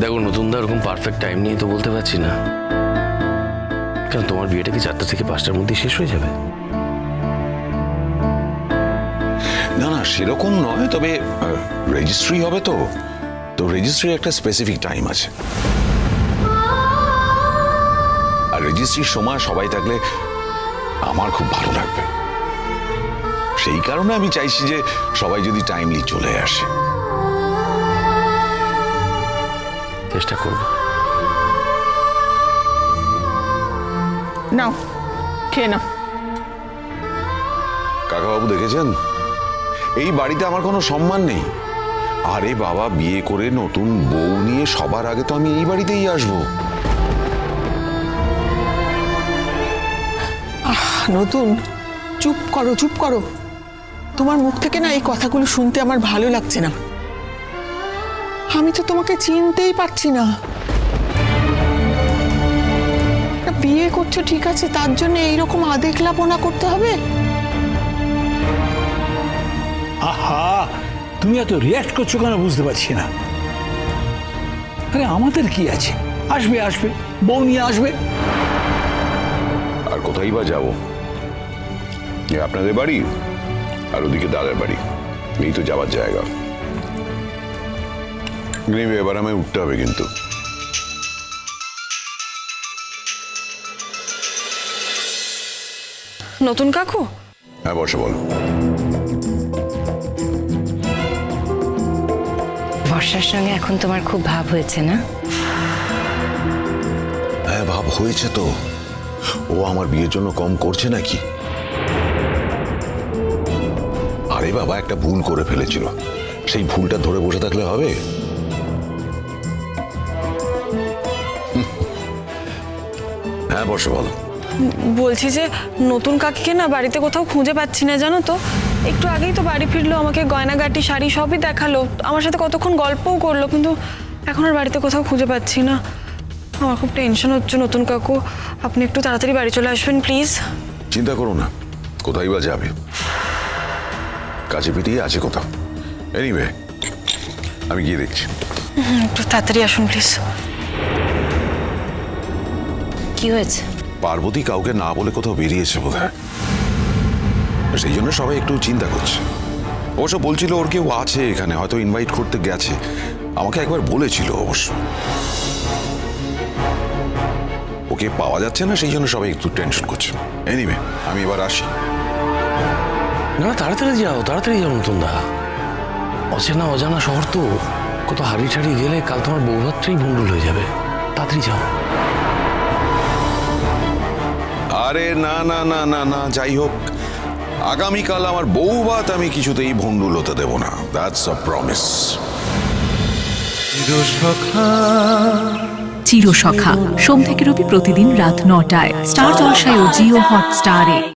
দেখো নতুন দা ওরকম পারফেক্ট টাইম নিয়ে তো বলতে পারছি না। কেন, তোমার বিয়েটা কি চারটা থেকে পাঁচটার মধ্যে শেষ হয়ে যাবে? না না, সেরকম নয়, তবে রেজিস্ট্রি হবে তো। তো রেজিস্ট্রির একটা স্পেসিফিক টাইম আছে। আর রেজিস্ট্রির সময় সবাই থাকলে আমার খুব ভালো লাগবে। সেই কারণে আমি চাইছি যে সবাই যদি টাইমলি চলে আসে। চেষ্টা করব। নাও খেয়ে নাও। কাকাবাবু দেখেছেন? এই বাড়িতে আমার কোনো সম্মান নেই। আরে বাবা বিয়ে করে নতুন বউ নিয়ে সবার আগে তো আমি এই বাড়িতেই আসব। নতুন চুপ করো চুপ করো। তোমার মুখ থেকে না এই কথাগুলো শুনতে আমার ভালো লাগছে না। আমি তো তোমাকে চিনতেই পারছি না। বিয়ে করছ ঠিক আছে তার জন্য এইরকম আদেখলাপনা করতে হবে? আহা তুমি এত রিয়াক্ট করছ কেন বুঝতে পারছি না। আরে আমাদের কি আছে? আসবে আসবে বউ নিয়ে আসবে। আর কোথায় বা যাব? এ আপনাদের বাড়ি আর ওদিকে দাদার বাড়ি। এই তো যাওয়ার জায়গা। গ্রিমে এবার আমায় উঠতে হবে কিন্তু। নতুন কাকু? হ্যাঁ বসে বলো। বর্ষার সঙ্গে এখন তোমার খুব ভাব হয়েছে না? হ্যাঁ ভাব হয়েছে তো। ও আমার বিয়ের জন্য কম করছে নাকি? আরে বাবা একটা ভুল করে ফেলেছিল। সেই ভুলটা ধরে বসে থাকলে হবে? হ্যাঁ বসে বলো। বলছি যে নতুন কাকিকে না বাড়িতে কোথাও খুঁজে পাচ্ছি না জানো তো? একটু আগেই তো বাড়ি ফিরলো আমাকে গয়নাগাটি শাড়ি সবই দেখাল। আমার সাথে কতক্ষণ গল্পও করল কিন্তু এখন আর বাড়িতে কোথাও খুঁজে পাচ্ছি না। আমার খুব টেনশন হচ্ছে নতুন কাকু। আপনি একটু তাড়াতাড়ি বাড়ি চলে আসবেন প্লিজ চিন্তা করো না কোথায় বা যাবে? কাছে পিটিয়ে আছে কোথাও। এনিওয়ে আমি গিয়ে দেখছি। একটু তাড়াতাড়ি আসুন প্লিজ কি হয়েছে? পার্বতী কাউকে না বলে কোথাও বেরিয়েছে বোধ হয়। সেই জন্য সবাই একটু চিন্তা করছে। অবশ্য বলছিল ওর কেউ আছে এখানে হয়তো ইনভাইট করতে গেছে। আমাকে একবার বলেছিল অবশ্য। ওকে পাওয়া যাচ্ছে না সেই জন্য সবাই একটু টেনশন করছে। এনিওয়ে আমি এবার আসি। না না তাড়াতাড়ি যাও তাড়াতাড়ি যাও নতুন দা। অচেনা অজানা শহর তো কত হারিয়ে ঠাড়িয়ে গেলে কাল তোমার বৌভাত্রই ভণ্ডুল হয়ে যাবে। তাড়াতাড়ি যাও। আরে না না না না না যাই হোক আগামীকাল আমার বউ বাত আমি কিছুতেই ভণ্ডুল হতে দেব না। That's a promise Chirosakha. সোম থেকে রবি প্রতিদিন রাত নটায়। স্টার জলসায় ও জিও হটস্টারে।